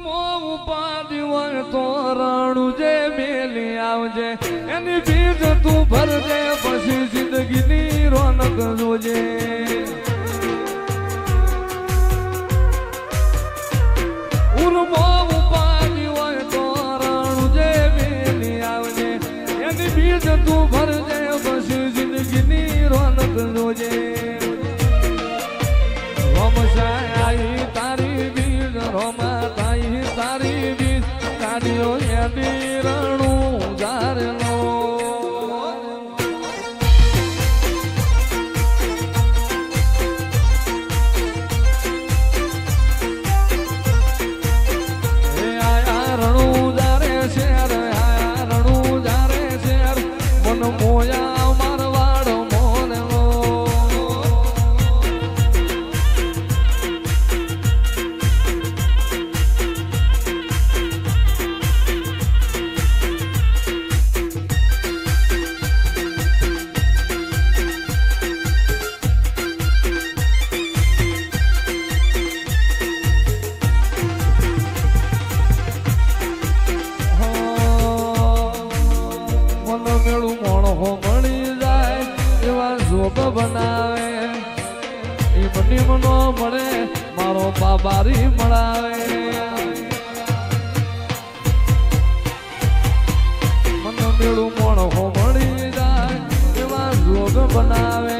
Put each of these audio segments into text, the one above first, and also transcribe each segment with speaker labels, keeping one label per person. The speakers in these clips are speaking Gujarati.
Speaker 1: ઉપાડી હોય તો રણું જે મેલી આવજે. એની બીજ તું ભરજે, પછી જિંદગીની રોનક જોજે. ઉર્મો ઉપાડી હોય તો રણું જે મેલી આવજે. એની બીજ તું ભરજે બાબારી મળાવે. મન મેળું મોણો મળી જાય, એવા શોભ બનાવે.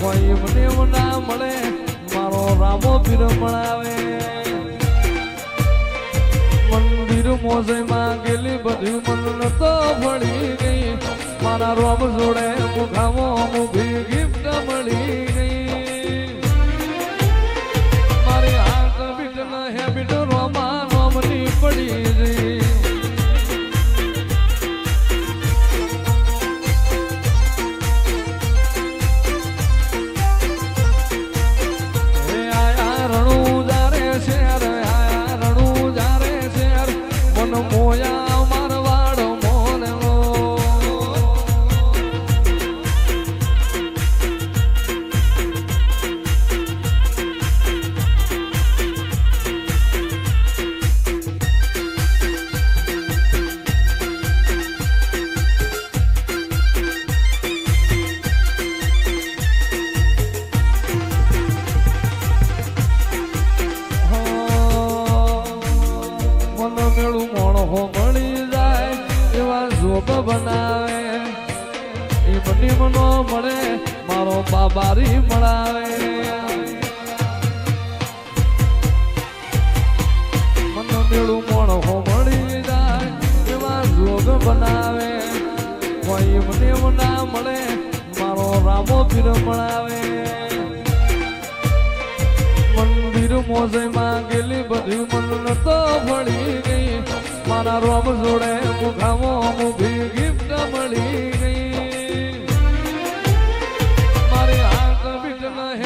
Speaker 1: કોઈ મને ના મળે, મારો રામો પીર મળાવે. મંદિર મોજે માંગેલી ગેલી બધી મન તો ભળી ગઈ. મારા રોમ જોડે મુખામો મુખી ગિફ્ટ મળી મારો બાબારી મળાવે મન મેળું મોણો મળી જાય, એવા જોગ બનાવે. કોઈ મને ના મળે, મારો રામો પીર મળાવે મંદિર મોજે માંગેલી બધી મન તો ભળી ગઈ. મારા રોમ જોડે મુખામો મુભી ગિફ્ટ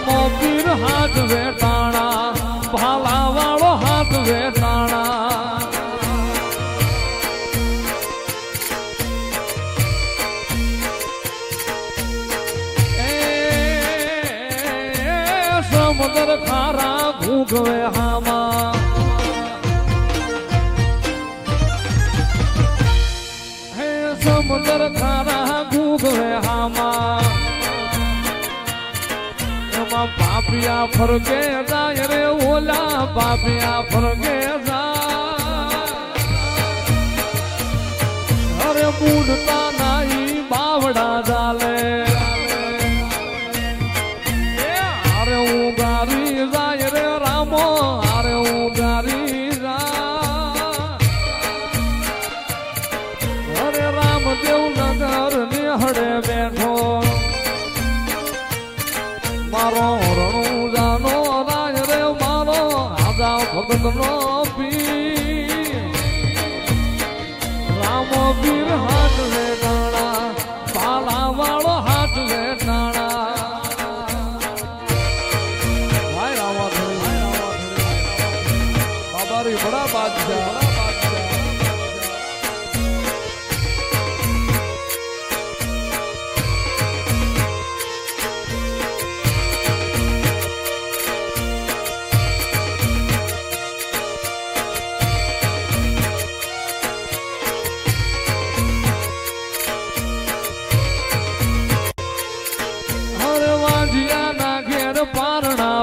Speaker 1: રામો પીર હાથ વેટાણા ભાલા વાળો હાથ વેટાણા સમુદ્ર ખારા ઘૂઘવે હામાં. સમુદ્ર ખારા એમાં પાપિયા ફરગે જાય રે ઓલા પાપિયા ફરગે જાય. અરે મૂડતા નાઈ, બાવડા ચાલે અરે હું ગારી મારો રણુજાનો રાજ રે મારો આજા ભગતનો પી રામ પીર હાથ રે ટાણા પાલા વાળો હાથ લે ટાણા. ભાઈ રામા બાબારી બડા બાદશાહ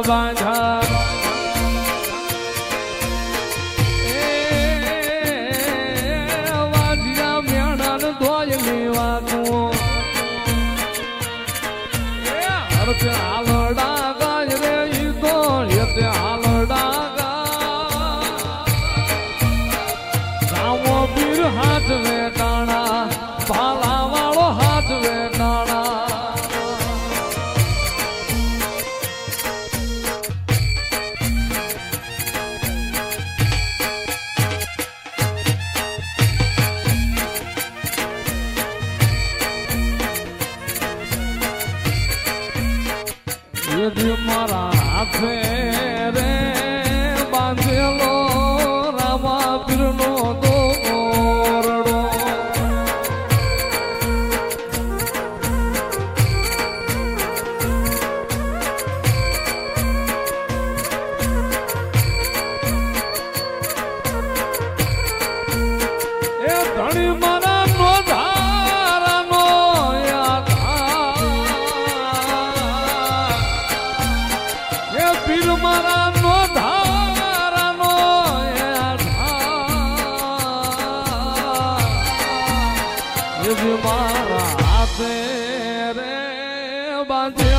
Speaker 1: બાંધા વાજ્યા મ્યાણા ને ધોય લેવા તું મારા હાથે. રે બાંધ્યા